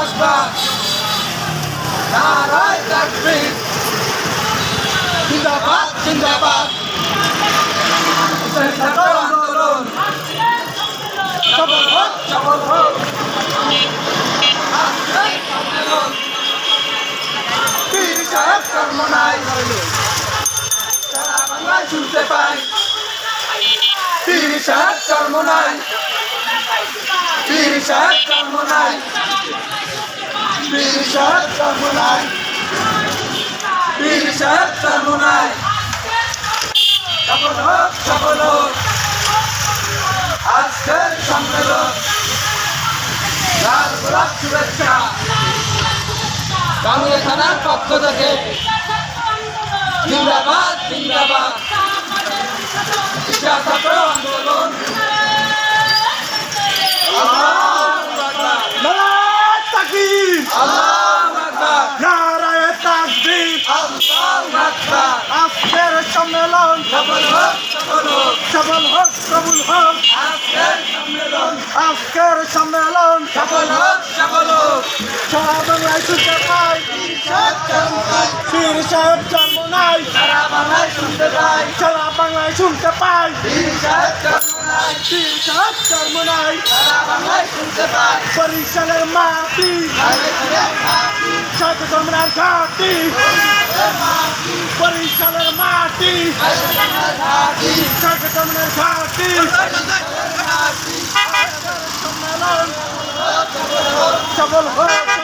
আসবাব নারায় তাকবীর জিন্দাবাদ জিন্দাবাদ। আন্দোলন। সফল হোক সফল হোক সাহেব কর্ম নাই। সারা বাংলায় শুনতে পাই। পীর সাহেব কর্ম নাই। পীর সাহেব কর্ম নাই। পীর সাহেব কর্ম নাই পীর সাহেব কর্ম নাই সফল হোক সফল হোক আজকের সম্মেলন লাল গোলাপ পক্ষ থেকে জিন্দাবাদ জিন্দাবাদ। সফল হোক কবুল হোক। আজকের সম্মেলন। সফল হোক, সফল হোক। সারা বাংলায় শুনতে পাই পীর সাহেব জন্ম নাই। বাংলায় শুনতে পাই। সারা বাংলায় শুনতে পাই। বীর সাহেব জন্ম নাই, পীর সাহেব জন্ম নাই। সারা বাংলায় শুনতে পাই। বরিশালের মাটি। সাথে ঘাটি। বরিশালের মাটি। সম্মেলন সফল হোক